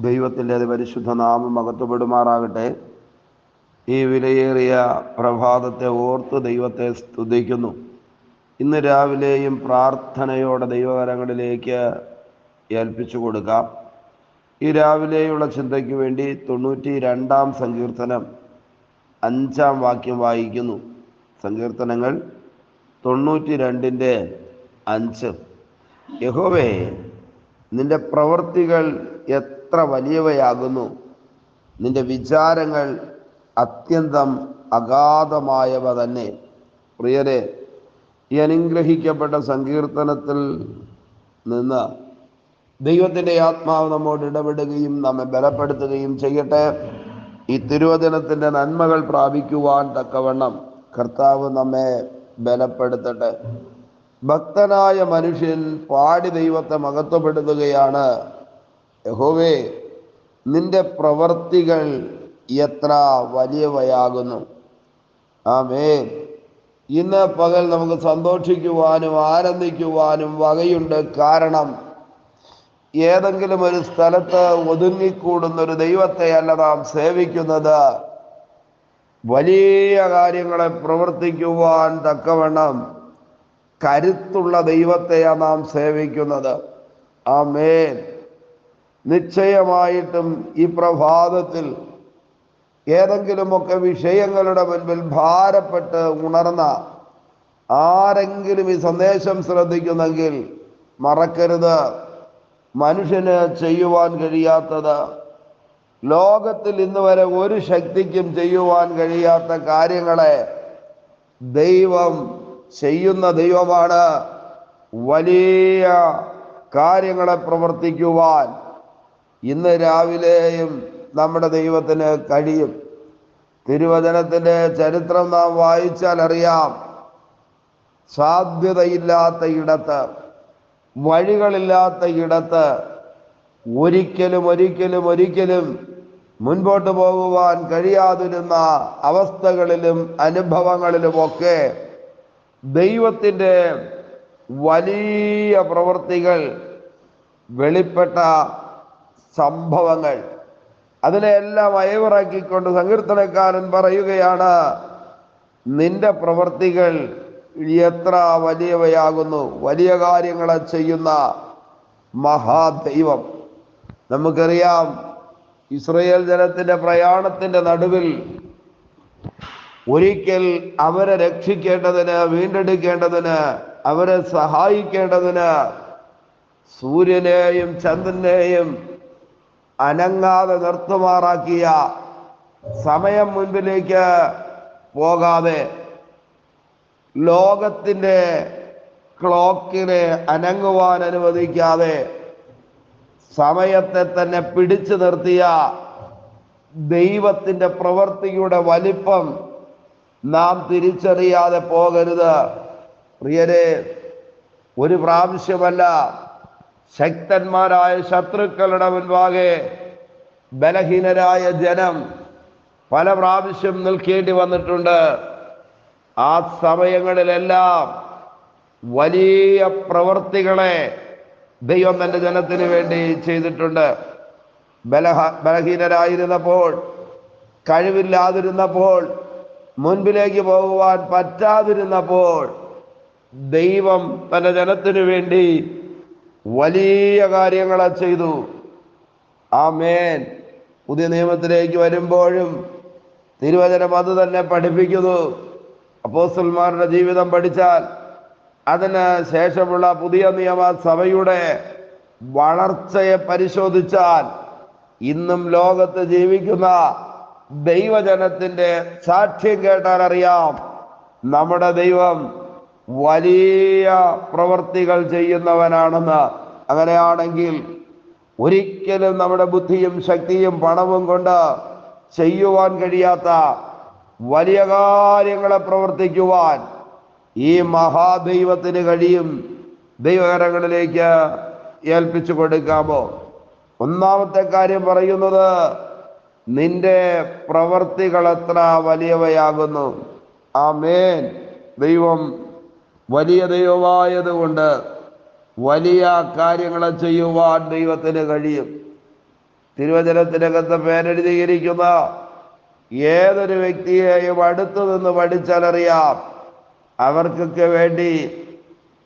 ദൈവത്തിന്റെ പരിശുദ്ധ നാമം മകത്തുപെടുമാറാകട്ടെ ഈ വിലയേറിയ പ്രഭാതത്തെ ഓർത്ത് ദൈവത്തെ സ്തുതിക്കുന്നു. ഇന്ന് രാവിലെയും പ്രാർത്ഥനയോടെ ദൈവകരങ്ങളിലേക്ക് ഏൽപ്പിച്ചു കൊടുക്കാം. ഈ രാവിലെയുള്ള ചിന്തയ്ക്ക് വേണ്ടി തൊണ്ണൂറ്റി രണ്ടാം സങ്കീർത്തനം അഞ്ചാം വാക്യം വായിക്കുന്നു. സങ്കീർത്തനങ്ങൾ തൊണ്ണൂറ്റി രണ്ടിന്റെ അഞ്ച്. യഹോവേ നിന്റെ പ്രവൃത്തികൾ എത്ര വലിയവയാകുന്നു. നിന്റെ വിചാരങ്ങൾ അത്യന്തം അഗാധമായവ തന്നെ. പ്രിയരെ ഈ അനുഗ്രഹിക്കപ്പെട്ട സങ്കീർത്തനത്തിൽ നിന്ന് ദൈവത്തിന്റെ ആത്മാവ് നമ്മോട് ഇടപെടുകയും നമ്മെ ബലപ്പെടുത്തുകയും ചെയ്യട്ടെ. ഈ തിരുവചനത്തിന്റെ നന്മകൾ പ്രാപിക്കുവാൻ തക്കവണ്ണം കർത്താവ് നമ്മെ ബലപ്പെടുത്തട്ടെ. ഭക്തനായ മനുഷ്യൻ പാടി ദൈവത്തെ മഹത്വപ്പെടുത്തുകയാണ്. യഹോവേ നിന്റെ പ്രവർത്തികൾ എത്ര വലിയവയാകുന്നു. ആമേ ഇന്ന് പകൽ നമുക്ക് സന്തോഷിക്കുവാനും ആനന്ദിക്കുവാനും വകയുണ്ട്. കാരണം ഏതെങ്കിലും ഒരു സ്ഥലത്ത് ഒതുങ്ങിക്കൂടുന്ന ഒരു ദൈവത്തെയല്ല നാം സേവിക്കുന്നത്. വലിയ കാര്യങ്ങളെ പ്രവർത്തിക്കുവാൻ തക്കവണ്ണം കരുത്തുള്ള ദൈവത്തെയാണ് നാം സേവിക്കുന്നത്. ആ മേൻ നിശ്ചയമായിട്ടും ഈ പ്രഭാതത്തിൽ ഏതെങ്കിലുമൊക്കെ വിഷയങ്ങളുടെ മുൻപിൽ ഭാരപ്പെട്ട് ഉണർന്ന ആരെങ്കിലും ഈ സന്ദേശം ശ്രദ്ധിക്കുന്നെങ്കിൽ മറക്കരുത്. മനുഷ്യന് ചെയ്യുവാൻ കഴിയാത്തത് ലോകത്തിൽ ഇന്ന് വരെ ഒരു ശക്തിക്കും ചെയ്യുവാൻ കഴിയാത്ത കാര്യങ്ങളെ ദൈവം ചെയ്യുന്ന ദൈവമാണ് വലിയ കാര്യങ്ങളെ പ്രവർത്തിക്കുവാൻ ഇന്ന് രാവിലെയും നമ്മുടെ ദൈവത്തിന് കഴിയും. തിരുവചനത്തിന്റെ ചരിത്രം നാം വായിച്ചാൽ അറിയാം സാധ്യതയില്ലാത്ത ഇടത്ത് വഴികളില്ലാത്ത ഇടത്ത് ഒരിക്കലും ഒരിക്കലും ഒരിക്കലും മുൻപോട്ട് പോകുവാൻ കഴിയാതിരുന്ന അവസ്ഥകളിലും അനുഭവങ്ങളിലുമൊക്കെ ദൈവത്തിന്റെ വലിയ പ്രവൃത്തികൾ വെളിപ്പെട്ട സംഭവങ്ങൾ. അതിനെയെല്ലാം അയവിറാക്കിക്കൊണ്ട് സങ്കീർത്തനക്കാരൻ പറയുകയാണ് നിന്റെ പ്രവൃത്തികൾ എത്ര വലിയവയാകുന്നു? വലിയ കാര്യങ്ങളെ ചെയ്യുന്ന മഹാദൈവം. നമുക്കറിയാം ഇസ്രയേൽ ജനത്തിന്റെ പ്രയാണത്തിന്റെ നടുവിൽ ഒരിക്കൽ അവരെ രക്ഷിക്കേണ്ടതിന് വീണ്ടെടുക്കേണ്ടതിന് അവരെ സഹായിക്കേണ്ടതിന് സൂര്യനെയും ചന്ദ്രനെയും അനങ്ങാതെ നിർത്തുമാറാക്കിയ സമയം മുൻപിലേക്ക് പോകാതെ ലോകത്തിന്റെ ക്ലോക്കിനെ അനങ്ങുവാൻ അനുവദിക്കാതെ സമയത്തെ തന്നെ പിടിച്ചു നിർത്തിയ ദൈവത്തിന്റെ പ്രവൃത്തിയുടെ വലിപ്പം നാം തിരിച്ചറിയാതെ പോകരുത്. പ്രിയരെ ഒരു പ്രാവശ്യമല്ല ശക്തന്മാരായ ശത്രുക്കളുടെ മുൻപാകെ ബലഹീനരായ ജനം പല പ്രാവശ്യം നിൽക്കേണ്ടി വന്നിട്ടുണ്ട്. ആ സമയങ്ങളിലെല്ലാം വലിയ പ്രവൃത്തികളെ ദൈവം തന്റെ ജനത്തിന് വേണ്ടി ചെയ്തിട്ടുണ്ട്. ബലഹ ബലഹീനരായിരുന്നപ്പോൾ കഴിവില്ലാതിരുന്നപ്പോൾ മുൻപിലേക്ക് പോകുവാൻ പറ്റാതിരുന്നപ്പോൾ ദൈവം തന്റെ ജനത്തിനു വേണ്ടി വലിയ കാര്യങ്ങളെ ചെയ്തു. ആ മേൻ പുതിയ നിയമത്തിലേക്ക് വരുമ്പോഴും തിരുവചനം അത് തന്നെ പഠിപ്പിക്കുന്നു. അപ്പോസ്റ്റൽമാരുടെ ജീവിതം പഠിച്ചാൽ അതിന് ശേഷമുള്ള പുതിയ നിയമ സഭയുടെ വളർച്ചയെ പരിശോധിച്ചാൽ ഇന്നും ലോകത്ത് ജീവിക്കുന്ന ദൈവജനത്തിന്റെ സാക്ഷ്യം കേട്ടാൽ അറിയാം നമ്മുടെ ദൈവം വലിയ പ്രവർത്തികൾ ചെയ്യുന്നവനാണെന്ന് അങ്ങനെയാണെങ്കിൽ ഒരിക്കലും നമ്മുടെ ബുദ്ധിയും ശക്തിയും പണവും കൊണ്ട് ചെയ്യുവാൻ കഴിയാത്ത വലിയ കാര്യങ്ങളെ പ്രവർത്തിക്കുവാൻ ഈ മഹാദൈവത്തിന് കഴിയും. ദൈവകരങ്ങളിലേക്ക് ഏൽപ്പിച്ചു കൊടുക്കാമോ? ഒന്നാമത്തെ കാര്യം പറയുന്നത് നിന്റെ പ്രവർത്തികൾ എത്ര വലിയവയാകുന്നു. ആ മേൻ ദൈവം വലിയ ദൈവമായതുകൊണ്ട് വലിയ കാര്യങ്ങളെ ചെയ്യുവാൻ ദൈവത്തിന് കഴിയും. തിരുവചനത്തിനകത്ത് പേരെഴുതിയിരിക്കുന്ന ഏതൊരു വ്യക്തിയെയും അടുത്തു നിന്ന് പഠിച്ചാലറിയാം. അവർക്കൊക്കെ വേണ്ടി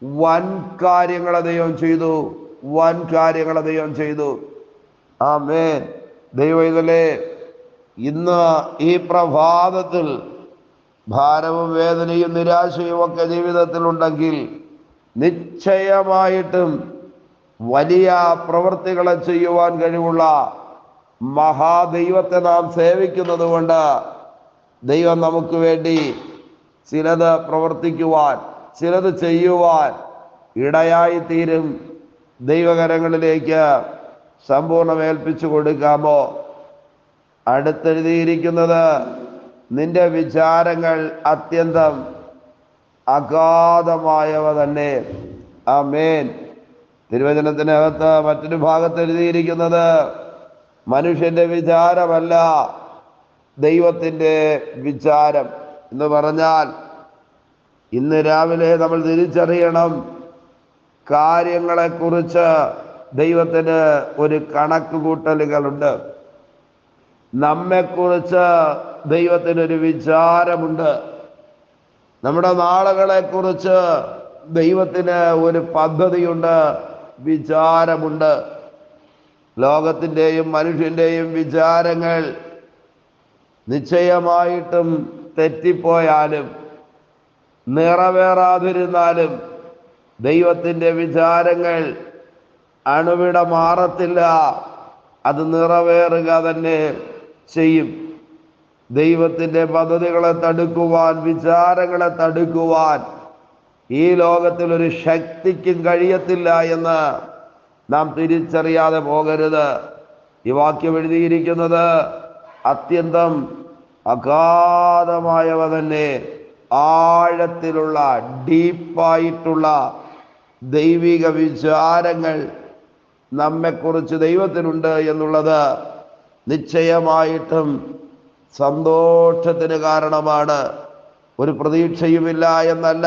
വൻ കാര്യങ്ങളെ ദൈവം ചെയ്തു വൻ കാര്യങ്ങളെ ദൈവം ചെയ്തു. ആ ആമേൻ. ദൈവം ഇന്ന് ഈ പ്രഭാതത്തിൽ ഭാരവും വേദനയും നിരാശയും ഒക്കെ ജീവിതത്തിൽ ഉണ്ടെങ്കിൽ നിശ്ചയമായിട്ടും വലിയ പ്രവൃത്തികളെ ചെയ്യുവാൻ കഴിവുള്ള മഹാദൈവത്തെ നാം സേവിക്കുന്നത് കൊണ്ട് ദൈവം നമുക്ക് വേണ്ടി ചിലത് പ്രവർത്തിക്കുവാൻ ചിലത് ചെയ്യുവാൻ ഇടയായി തീരും ദൈവകരങ്ങളിലേക്ക് സമ്പൂർണമേൽപ്പിച്ചു കൊടുക്കാമോ? അടുത്തെഴുതിയിരിക്കുന്നത് നിന്റെ വിചാരങ്ങൾ അത്യന്തം അഗാധമായവ തന്നെ. ആമേൻ. തിരുവചനത്തിനകത്ത് മറ്റൊരു ഭാഗത്ത് എഴുതിയിരിക്കുന്നത് മനുഷ്യന്റെ വിചാരമല്ല ദൈവത്തിന്റെ വിചാരം എന്ന് പറഞ്ഞാൽ ഇന്ന് രാവിലെ നമ്മൾ തിരിച്ചറിയണം കാര്യങ്ങളെക്കുറിച്ച് ദൈവത്തിന് ഒരു കണക്ക് കൂട്ടലുകളുണ്ട് നമ്മെക്കുറിച്ച് ദൈവത്തിനൊരു വിചാരമുണ്ട്. നമ്മുടെ നാളുകളെക്കുറിച്ച് ദൈവത്തിന് ഒരു പദ്ധതിയുണ്ട് വിചാരമുണ്ട്. ലോകത്തിന്റെയും മനുഷ്യന്റെയും വിചാരങ്ങൾ നിശ്ചയമായിട്ടും തെറ്റിപ്പോയാലും നിറവേറാതിരുന്നാലും ദൈവത്തിന്റെ വിചാരങ്ങൾ അണുവിട മാറത്തില്ല. അത് നിറവേറുക തന്നെ ചെയ്യും. ദൈവത്തിന്റെ പദ്ധതികളെ തടുക്കുവാൻ വിചാരങ്ങളെ തടുക്കുവാൻ ഈ ലോകത്തിൽ ഒരു ശക്തിക്കും കഴിയത്തില്ല എന്ന് നാം തിരിച്ചറിയാതെ പോകരുത്. ഈ വാക്യം എഴുതിയിരിക്കുന്നത് അത്യന്തം അഗാധമായവ തന്നെ ആഴത്തിലുള്ള ഡീപ്പായിട്ടുള്ള ദൈവിക വിചാരങ്ങൾ നമ്മെക്കുറിച്ച് ദൈവത്തിനുണ്ട് എന്നുള്ളത് നിശ്ചയമായിട്ടും സന്തോഷത്തിന് കാരണമാണ്. ഒരു പ്രതീക്ഷയുമില്ല എന്നല്ല.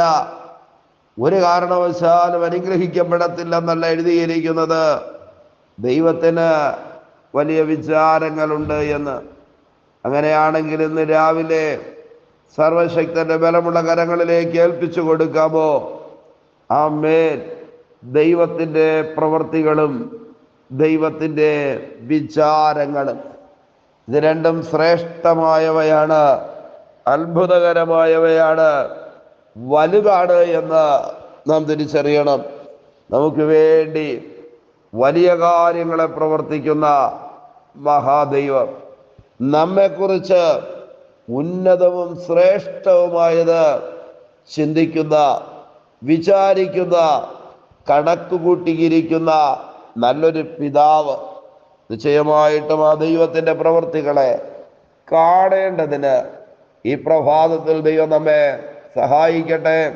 ഒരു കാരണവശാലും അനുഗ്രഹിക്കപ്പെടത്തില്ലെന്നല്ല എഴുതിയിരിക്കുന്നത്. ദൈവത്തിന് വലിയ വിചാരങ്ങളുണ്ട് എന്ന്. അങ്ങനെയാണെങ്കിൽ ഇന്ന് രാവിലെ സർവശക്തന്റെ ബലമുള്ള കരങ്ങളിലേക്ക് ഏൽപ്പിച്ചു കൊടുക്കാമോ? ആ മേൽ ദൈവത്തിന്റെ പ്രവൃത്തികളും ദൈവത്തിന്റെ വിചാരങ്ങളും. ഇത് രണ്ടും ശ്രേഷ്ഠമായവയാണ് അത്ഭുതകരമായവയാണ് വലുതാണ് എന്ന് നാം തിരിച്ചറിയണം. നമുക്ക് വേണ്ടി വലിയ കാര്യങ്ങളെ പ്രവർത്തിക്കുന്ന മഹാദൈവം. നമ്മെക്കുറിച്ച് ഉന്നതവും ശ്രേഷ്ഠവുമായത് ചിന്തിക്കുന്ന വിചാരിക്കുന്ന കണക്ക് കൂട്ടിയിരിക്കുന്ന നല്ലൊരു പിതാവ് നിശ്ചയമായിട്ടും ആ ദൈവത്തിന്റെ പ്രവൃത്തികളെ കാണേണ്ടതിന് ഈ പ്രഭാതത്തിൽ ദൈവം നമ്മെ സഹായിക്കട്ടെ.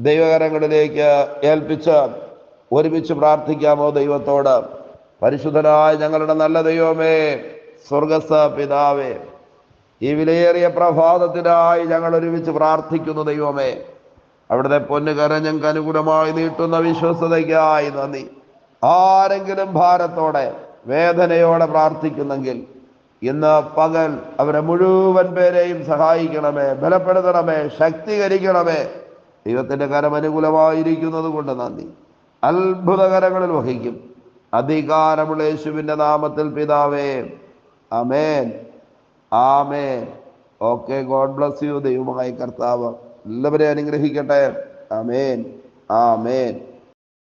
ദൈവകരങ്ങളിലേക്ക് ഏൽപ്പിച്ച് ഒരുമിച്ച് പ്രാർത്ഥിക്കാമോ ദൈവത്തോട്? പരിശുദ്ധനായ ഞങ്ങളുടെ നല്ല ദൈവമേ സ്വർഗസ്ഥ പിതാവേ ഈ വിലയേറിയ പ്രഭാതത്തിനായി ഞങ്ങൾ ഒരുമിച്ച് പ്രാർത്ഥിക്കുന്നു ദൈവമേ. അവിടുത്തെ പൊന്നുകര ഞങ്ങൾക്ക് അനുകൂലമായി നീട്ടുന്ന വിശ്വസതയ്ക്കായി നന്ദി. ആരെങ്കിലും ഭാരത്തോടെ വേദനയോടെ പ്രാർത്ഥിക്കുന്നെങ്കിൽ ഇന്ന് പകൽ അവരെ മുഴുവൻ പേരെയും സഹായിക്കണമേ ബലപ്പെടുത്തണമേ ശക്തീകരിക്കണമേ. ദൈവത്തിന്റെ കരം അനുകൂലമായിരിക്കുന്നത് കൊണ്ട് നന്ദി. അത്ഭുതകരങ്ങളിൽ വഹിക്കും. അധികാരമുള്ള യേശുവിന്റെ നാമത്തിൽ പിതാവേ അമേൻ ആമേൻ. Okay God bless you. ദൈവമായി കർത്താവ് എല്ലാവരെയും അനുഗ്രഹിക്കട്ടെ. അമേൻ ആമേൻ.